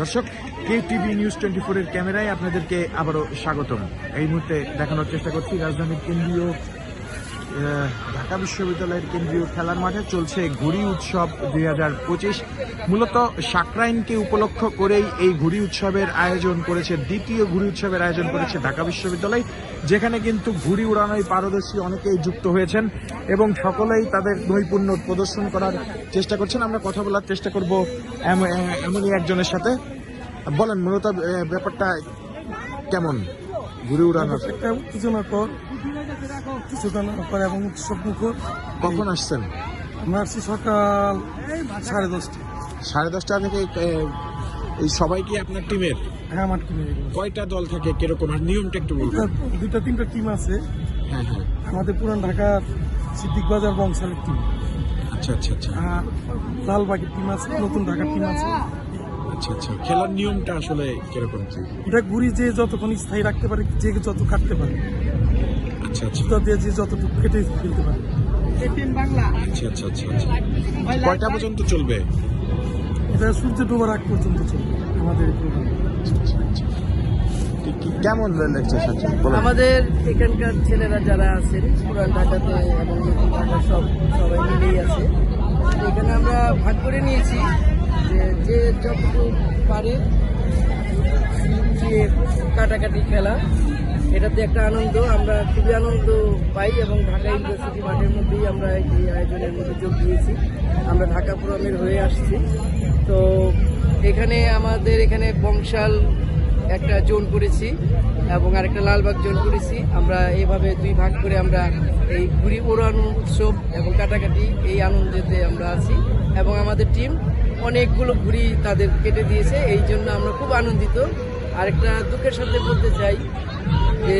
দর্শক কে TV news twenty ফোরের ক্যামেরায় আপনাদেরকে আবারও স্বাগতম। এই মুহূর্তে দেখানোর চেষ্টা করছি রাজধানীর কেন্দ্রীয় ঢাকা বিশ্ববিদ্যালয়ের কেন্দ্রীয় খেলার মাঠে চলছে ঘুড়ি উৎসব দুই হাজার পঁচিশ। মূলত সাকরাইনকে উপলক্ষ করেই এই ঘুড়ি উৎসবের আয়োজন করেছে, দ্বিতীয় ঘুড়ি উৎসবের আয়োজন করেছে ঢাকা বিশ্ববিদ্যালয়, যেখানে কিন্তু ঘুড়ি উড়ানোয় পারদর্শী অনেকেই যুক্ত হয়েছেন এবং সকলেই তাদের নৈপুণ্য প্রদর্শন করার চেষ্টা করছেন। আমরা কথা বলার চেষ্টা করব এম- এমনই একজনের সাথে। বলেন মূলত ব্যাপারটা কেমন? ঘুড়ি উড়ানোর একটা উত্তেজনার পর এবং উৎসব মুখর কখন আসছেন? আমরা আসছি সকাল সাড়ে দশটা। সাড়ে দশটা থেকে এই সবাই কি আপনার টিমের? হ্যাঁ আমার টিমে কয়টা দল থাকে কীরকম? আর নিয়মটা একটু বলবেন দুটা তিনটা টিম আছে। হ্যাঁ হ্যাঁ। আমাদের পুরান ঢাকার সিদ্দিক বাজার বংশালের টিম। আচ্ছা আচ্ছা আচ্ছা। আর লালবাগের টিম আছে নতুন ঢাকার টিম আছে। আচ্ছা আচ্ছা। খেলার নিয়মটা আসলে কীরকম? এটা ঘুরি যে যতক্ষণ স্থায়ী রাখতে পারে যে যত কাটতে পারে। আচ্ছা আচ্ছা। জুতা দিয়ে যে যতটুকু কেটে ফেলতে পারে। আচ্ছা আচ্ছা আচ্ছা আচ্ছা। কয়টা পর্যন্ত চলবে? এটা সূর্য ডোবার আগ পর্যন্ত চলবে আমাদের। আচ্ছা, আচ্ছা। কেমন আমাদের এখানকার ছেলেরা যারা আছেন পুরান ঢাকাতে এবং ঢাকা সব সবাই মিলেই আছে। এখানে আমরা ভাগ করে নিয়েছি যে যে যতটুকু পারে যে কাটাকাটি খেলা এটাতে একটা আনন্দ, আমরা খুবই আনন্দ পাই এবং ঢাকা ইউনিভার্সিটি মাঠের মধ্যেই আমরা এই আয়োজনের মধ্যে যোগ দিয়েছি। আমরা ঢাকা পুরামের হয়ে আসছি। তো এখানে আমাদের এখানে বংশাল একটা জোন করেছি এবং আরেকটা লালবাগ জোন করেছি। আমরা এইভাবে দুই ভাগ করে আমরা এই ঘুড়ি ওড়ানো উৎসব এবং কাটাকাটি এই আনন্দেতে আমরা আছি এবং আমাদের টিম অনেকগুলো ঘুড়ি তাদের কেটে দিয়েছে। এই জন্য আমরা খুব আনন্দিত। আরেকটা দুঃখের সাথে বলতে চাই যে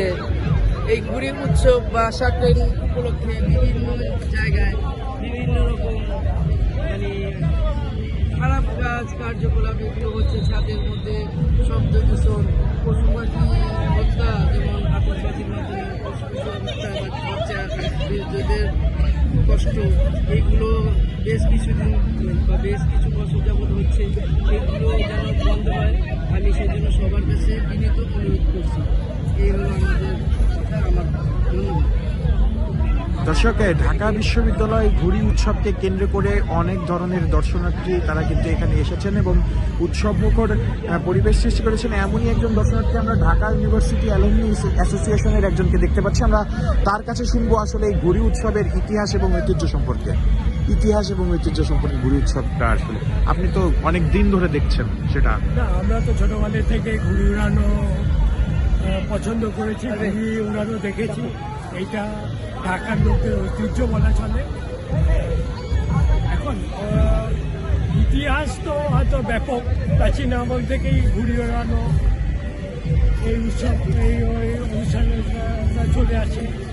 এই ঘুড়ি উৎসব বা সাকরাইন উপলক্ষে বিভিন্ন জায়গায় বিভিন্ন রকম মানে খারাপ কাজ, কার্যকলাপ এগুলো হচ্ছে ছাদের মধ্যে শব্দ দূষণ পশু পাখি হত্যা যেমন আতঙ্কবাদীর মাধ্যমে পশু পশু হত্যা বা বৃদ্ধদের কষ্ট এইগুলো বেশ কিছুদিন বা বেশ কিছু বছর যাবত হচ্ছে এগুলো যেন বন্ধ হয়। আমি সেই জন্য সবার কাছে বিনীত অনুরোধ করছি। এই হলো আমাদের কথা, আমার ধন্যবাদ দর্শক ঢাকা বিশ্ববিদ্যালয় ঘুড়ি উৎসবকে কেন্দ্র করে অনেক ধরনের দর্শনার্থী তারা কিন্তু এখানে এসেছেন এবং উৎসব মুখর পরিবেশ সৃষ্টি করেছেন। এমনই একজন দর্শনার্থী আমরা ঢাকা ইউনিভার্সিটি অ্যালুমিনি অ্যাসোসিয়েশনের একজনকে দেখতে পাচ্ছি। আমরা তার কাছে শুনব আসলে এই ঘুড়ি উৎসবের ইতিহাস এবং ঐতিহ্য সম্পর্কে। ইতিহাস এবং ঐতিহ্য সম্পর্কে ঘুড়ি উৎসবটা আসলে। আপনি তো অনেক দিন ধরে দেখছেন সেটা। না আমরা তো ছোটবেলা থেকে ঘুড়ি উড়ানো পছন্দ করেছি ঘুড়ি উড়ানো দেখেছি। এইটা ঢাকার লোকের ঐতিহ্য বলা চলে। এখন ইতিহাস তো হয়তো ব্যাপক। প্রাচীন আমল থেকেই ঘুড়ি ওড়ানো এই উৎসব এই ওই অনুষ্ঠানটা চলে আসে।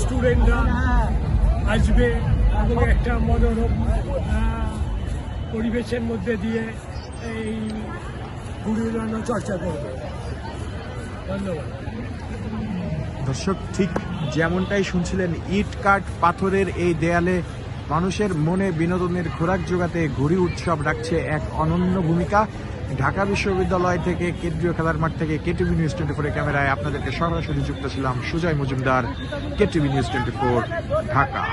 স্টুডেন্টরা আসবে এবং একটা মনোরম পরিবেশের মধ্যে দিয়ে এই উড়ানো চর্চা করবে। ধন্যবাদ। দর্শক, ঠিক যেমনটাই শুনছিলেন, ইট কাঠ পাথরের এই দেয়ালে মানুষের মনে বিনোদনের খোরাক জোগাতে ঘুরি উৎসব রাখছে এক অনন্য ভূমিকা। ঢাকা বিশ্ববিদ্যালয় থেকে কেন্দ্রীয় খেলার মাঠ থেকে কেটিভি নিউজ টোয়েন্টি ফোর ক্যামেরায় আপনাদেরকে সরাসরি যুক্ত ছিলাম Sujoy Majumdar, KTV news twenty four, Dhaka.